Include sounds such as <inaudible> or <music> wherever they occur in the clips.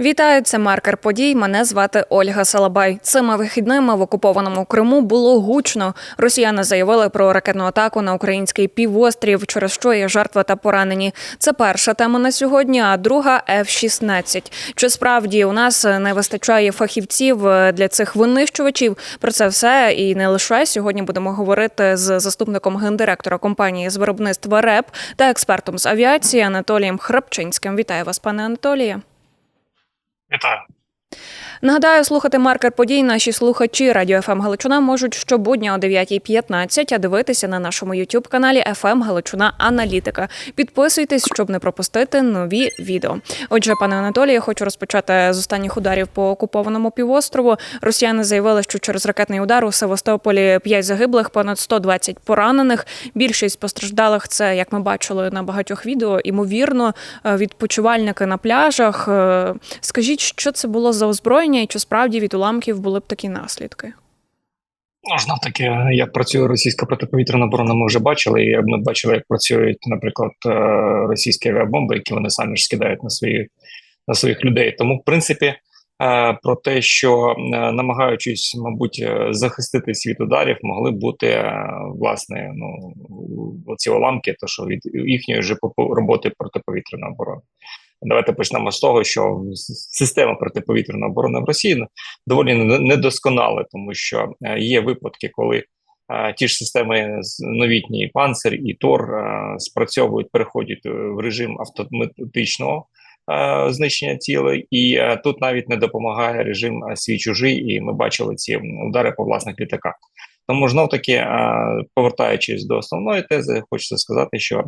Вітаю, це маркер подій. Мене звати Ольга Салабай. Цими вихідними в окупованому Криму було гучно. Росіяни заявили про ракетну атаку на український півострів, через що є жертви та поранені. Це перша тема на сьогодні. А друга F-16. Чи справді у нас не вистачає фахівців для цих винищувачів? Про це все і не лише сьогодні будемо говорити з заступником гендиректора компанії з виробництва РЕП та експертом з авіації Анатолієм Храпчинським. Вітаю вас, пане Анатоліє. Вітаю. Нагадаю, слухати маркер подій наші слухачі Радіо ФМ Галичина можуть щобудня о 9.15, а дивитися на нашому youtube каналі ФМ Галичина Аналітика. Підписуйтесь, щоб не пропустити нові відео. Отже, пане Анатолію, я хочу розпочати з останніх ударів по окупованому півострову. Росіяни заявили, що через ракетний удар у Севастополі 5 загиблих, понад 120 поранених. Більшість постраждалих це, як ми бачили на багатьох відео, імовірно, е, відпочивальники на пляжах. Е, Скажіть, що це було за озброєння, і чи справді від уламків були б такі наслідки? Ну, знов таки, як працює російська протиповітряна оборона, ми вже бачили. І ми бачили, як працюють, наприклад, е, російські авіабомби, які вони самі ж скидають на свої на своїх людей. Тому, в принципі, е, про те, що е, намагаючись, мабуть, захиститись від ударів, могли бути власне ну оці уламки, то що від їхньої попо- роботи протиповітряної оборони. Давайте почнемо з того, що система протиповітряної оборони в Росії доволі недосконала, тому що е, є випадки, коли е, ті ж системи новітні панцир і Тор е, спрацьовують, переходять в режим автоматичного знищення цілей, і тут навіть не допомагає режим свій чужий, і ми бачили ці удари по власних літаках. Тому знов таки, е, повертаючись до основної тези, хочеться сказати, що е,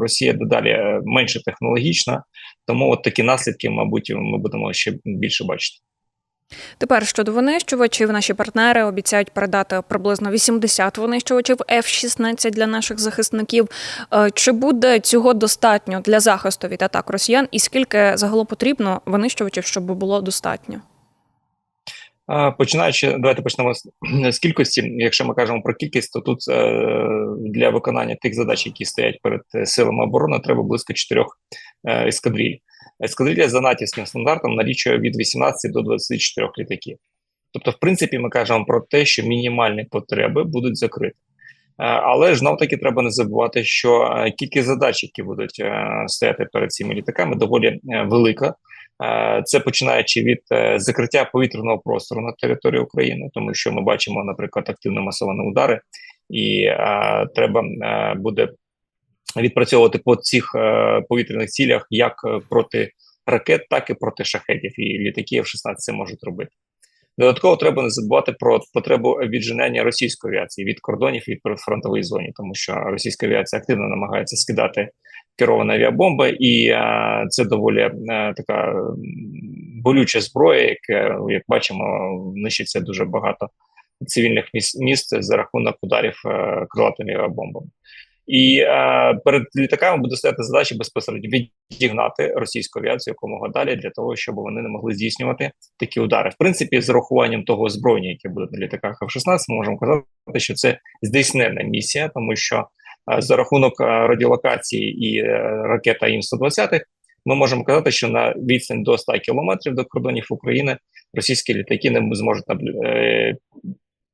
Росія дедалі е, менше технологічна, тому от такі наслідки, мабуть, ми будемо ще більше бачити. Тепер щодо винищувачів, наші партнери обіцяють передати приблизно 80 винищувачів F-16 для наших захисників. Чи буде цього достатньо для захисту від атак росіян? І скільки загалом потрібно винищувачів, щоб було достатньо? Починаючи, давайте почнемо <clears throat> з, кількості. Якщо ми кажемо про кількість, то тут е, для виконання тих задач, які стоять перед е, силами оборони, треба близько чотирьох е, ескадриль. Ескадрилья за натівським стандартом налічує від 18 до 24 літаків. Тобто, в принципі, ми кажемо про те, що мінімальні потреби будуть закриті. Але ж знов таки треба не забувати, що кількість задач, які будуть стояти перед цими літаками, доволі велика. Це починаючи від е, закриття повітряного простору на території України, тому що ми бачимо, наприклад, активно масовані удари, і е, треба е, буде відпрацьовувати по цих е, повітряних цілях як проти ракет, так і проти шахетів. І літаки F-16 це можуть робити. Додатково треба не забувати про потребу відженення російської авіації від кордонів від фронтової зоні, тому що російська авіація активно намагається скидати керовані авіабомби, і е, це доволі е, така болюча зброя, яка, як бачимо, нищиться дуже багато цивільних міст, міст за рахунок ударів е, крилатими авіабомбами. І е, перед літаками буде стояти задача безпосередньо відігнати російську авіацію якомога далі для того, щоб вони не могли здійснювати такі удари. В принципі, з урахуванням того озброєння, яке буде на літаках F-16, ми можемо казати, що це здійсненна місія, тому що е, за рахунок е, радіолокації і е, ракета Ім-120 ми можемо казати, що на відстань до 100 кілометрів до кордонів України російські літаки не зможуть е,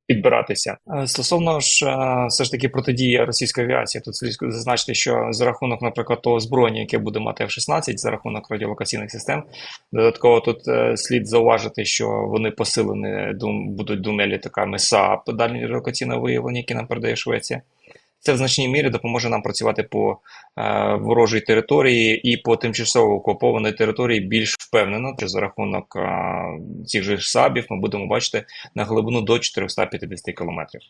підбиратися. Е, Стосовно ж е, все ж таки протидії російської авіації, тут слід зазначити, що за рахунок, наприклад, того озброєння, яке буде мати F-16, за рахунок радіолокаційних систем, додатково тут е, слід зауважити, що вони посилені будуть двома літаками САП дальнього радіолокаційного виявлення, які нам передає Швеція. Це в значній мірі допоможе нам працювати по е, ворожій території і по тимчасово окупованій території більш впевнено, що за рахунок е, цих же САБів ми будемо бачити на глибину до 450 кілометрів.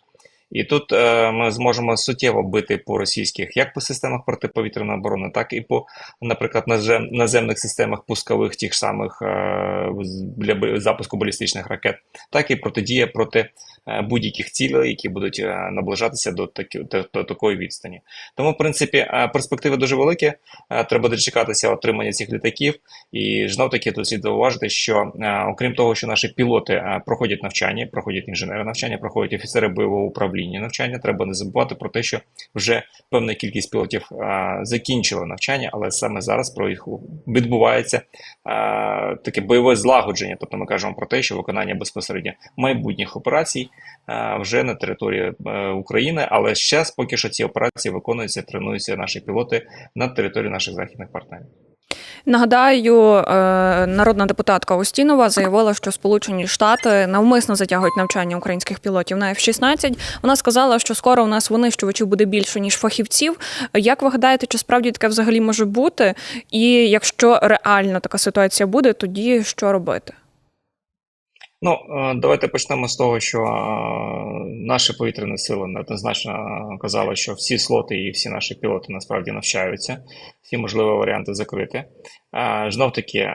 І тут е, ми зможемо суттєво бити по російських як по системах протиповітряної оборони, так і по, наприклад, наземних системах пускових тих самих е, для запуску балістичних ракет, так і протидія проти е, будь-яких цілей, які будуть е, наближатися до, такі, до, до такої відстані. Тому, в принципі, е, перспективи дуже великі. Треба дочекатися отримання цих літаків. І знов таки тут слід зауважити, що окрім того, що наші пілоти проходять навчання, проходять інженери навчання, проходять офіцери бойового управління навчання. Треба не забувати про те, що вже певна кількість пілотів е, закінчила навчання, але саме зараз про їх відбувається е, таке бойове злагодження. Тобто ми кажемо про те, що виконання безпосередньо майбутніх операцій е, вже на території е, України, але ще поки що ці операції виконуються, тренуються наші пілоти на території наших західних партнерів. Нагадаю, е, народна депутатка Устінова заявила, що Сполучені Штати навмисно затягують навчання українських пілотів на F-16. Вона сказала, що скоро у нас винищувачів буде більше ніж фахівців. Як ви гадаєте, чи справді таке взагалі може бути? І якщо реально така ситуація буде, тоді що робити? Ну, е, давайте почнемо з того, що е, наші повітряні сили неоднозначно казали, що всі слоти і всі наші пілоти насправді навчаються, всі можливі варіанти закрити. Знов таки,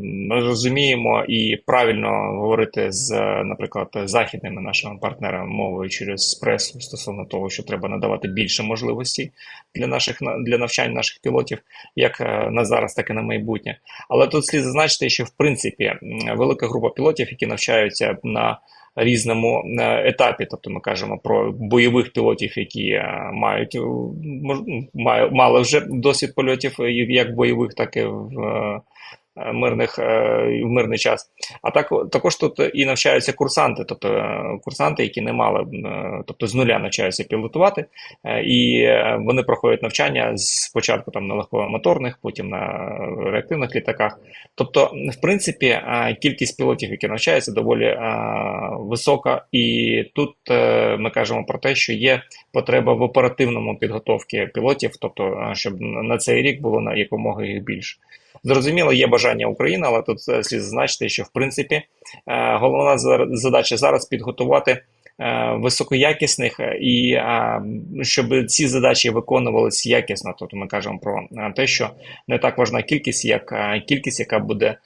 ми розуміємо і правильно говорити з, наприклад, західними нашими партнерами мовою через пресу стосовно того, що треба надавати більше можливостей для наших для навчань наших пілотів, як на зараз, так і на майбутнє. Але тут слід зазначити, що в принципі велика група пілотів, які навчаються на різному етапі, тобто ми кажемо про бойових пілотів, які мають мож, мали вже досвід польотів як бойових, так і в мирних в мирний час. А так також тут і навчаються курсанти, тобто курсанти, які не мали, тобто з нуля навчаються пілотувати, і вони проходять навчання спочатку там на легкомоторних, потім на реактивних літаках. Тобто, в принципі, кількість пілотів, які навчаються, доволі висока, і тут ми кажемо про те, що є потреба в оперативному підготовці пілотів, тобто щоб на цей рік було на якомога їх більше. Зрозуміло, є бажання України, але тут слід зазначити, що в принципі головна задача зараз підготувати високоякісних і щоб ці задачі виконувалися якісно. Тобто ми кажемо про те, що не так важна кількість, як кількість, яка буде.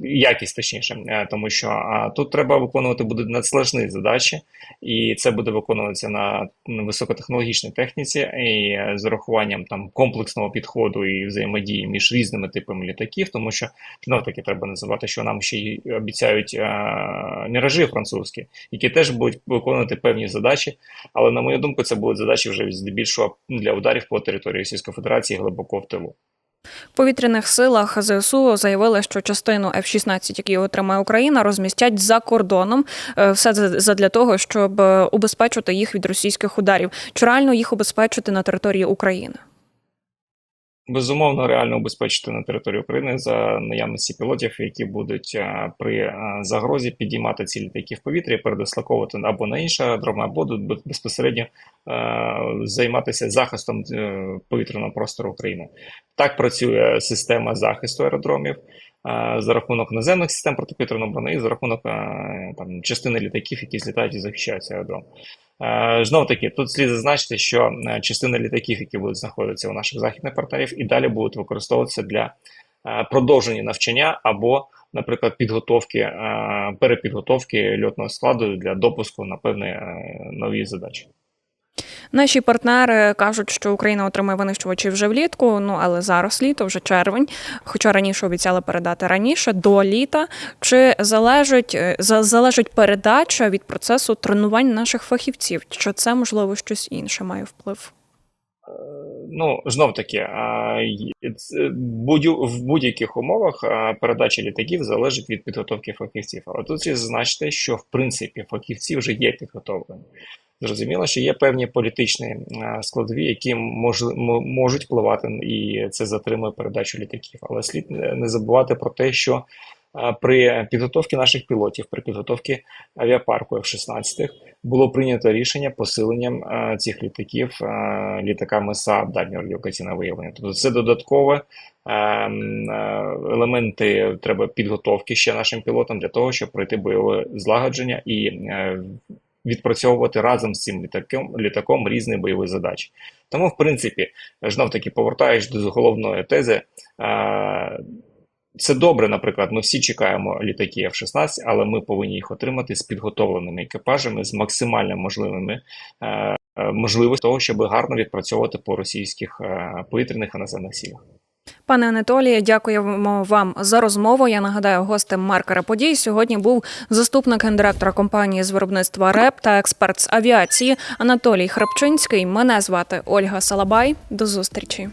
Якість точніше, тому що тут треба виконувати буде надскладні задачі, і це буде виконуватися на високотехнологічній техніці, і з урахуванням там комплексного підходу і взаємодії між різними типами літаків, тому що знов таки треба не забувати, що нам ще й обіцяють міражі французькі, які теж будуть виконувати певні задачі. Але на мою думку, це будуть задачі вже здебільшого для ударів по території Російської Федерації глибоко в тилу. Повітряних силах ЗСУ заявили, що частину F-16, які отримає Україна, розмістять за кордоном. Все задля того, щоб убезпечити їх від російських ударів. Чи реально їх убезпечити на території України? Безумовно, реально убезпечити на території України за наявності пілотів, які будуть при загрозі підіймати ці літаки в повітрі, передислоковувати або на інший аеродром, або безпосередньо займатися захистом е, повітряного простору України. Так працює система захисту аеродромів. За рахунок наземних систем протиповітряної оборони і за рахунок там частини літаків, які злітають і захищають цей аеродром. Знов таки, тут слід зазначити, що частина літаків, які будуть знаходитися у наших західних партнерів, і далі будуть використовуватися для продовження навчання або, наприклад, підготовки перепідготовки льотного складу для допуску на певні нові задачі. Наші партнери кажуть, що Україна отримає винищувачі вже влітку. Ну але зараз літо, вже червень. Хоча раніше обіцяли передати раніше до літа. Чи залежить залежить передача від процесу тренувань наших фахівців? Чи це можливо щось інше має вплив? Ну, знов таки, в будь-яких умовах передача літаків залежить від підготовки фахівців. Але тут слід зазначити, що в принципі фахівці вже є підготовлені. Зрозуміло, що є певні політичні складові, які мож, можуть впливати, і це затримує передачу літаків. Але слід не забувати про те, що при підготовці наших пілотів, при підготовці авіапарку F-16 було прийнято рішення посиленням цих літаків літаками СААП дальнього радіолокаційного виявлення. Тобто це додаткове елементи треба підготовки ще нашим пілотам для того, щоб пройти бойове злагодження і відпрацьовувати разом з цим літаком літаком різні бойові задачі. Тому, в принципі, знов таки повертаючись до головної тези, це добре, наприклад, ми всі чекаємо літаки F-16, але ми повинні їх отримати з підготовленими екіпажами, з максимально можливими е, е, можливостями того, щоб гарно відпрацьовувати по російських е, повітряних і наземних силах. Пане Анатоліє, дякуємо вам за розмову. Я нагадаю, гостем маркера подій сьогодні був заступник гендиректора компанії з виробництва РЕП та експерт з авіації Анатолій Храпчинський. Мене звати Ольга Салабай. До зустрічі.